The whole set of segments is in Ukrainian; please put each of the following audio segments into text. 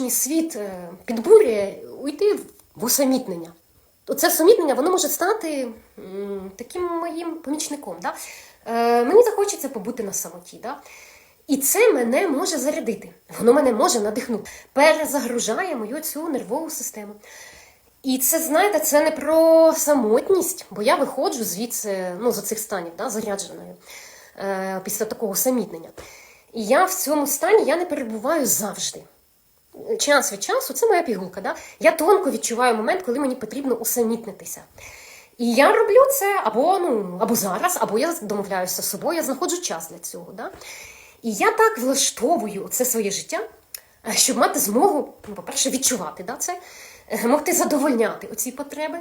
навколишній світ е, підбурює уйти в усамітнення. Оце усамітнення воно може стати таким моїм помічником. Да? Е, мені захочеться побути на самоті. Да? І це мене може зарядити, воно мене може надихнути, перезагружає мою цю нервову систему. І це, знаєте, це не про самотність, бо я виходжу звідси, ну, з оцих станів, да, зарядженою е, після такого самітнення. І я в цьому стані я не перебуваю завжди. Час від часу це моя пігулка. Да? Я тонко відчуваю момент, коли мені потрібно усамітнитися. І я роблю це або, ну, або зараз, або я домовляюся з собою, я знаходжу час для цього. Да? І я так влаштовую це своє життя, е, щоб мати змогу, ну, по-перше, відчувати да, це, е, могти задовольняти оці потреби.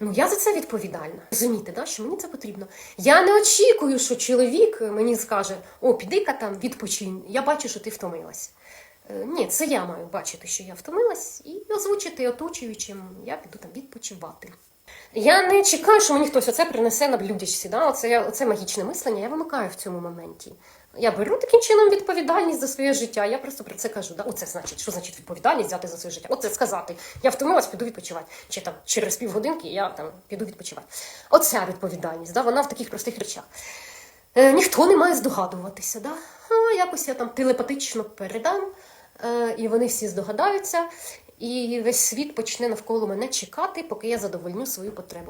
Ну, я за це відповідальна. Розумієте, да, що мені це потрібно. Я не очікую, що чоловік мені скаже: о, піди-ка там відпочинь, я бачу, що ти втомилась. Е, Ні, це я маю бачити, що я втомилась, і озвучити оточуючим, я піду там відпочивати. Я не чекаю, що мені хтось оце принесе на блюдечці. Да? Оце, оце магічне мислення, я вимикаю в цьому моменті. Я беру таким чином відповідальність за своє життя. Я просто про це кажу. Да? Оце значить, що значить відповідальність взяти за своє життя? Оце сказати. Я втомилась, піду відпочивати. Чи там через півгодинки я там піду відпочивати. Оця відповідальність, да? вона в таких простих речах. Е, ніхто не має здогадуватися. Да? А, якось я там телепатично передам, і вони всі здогадаються, і весь світ почне навколо мене чекати, поки я задовольню свою потребу.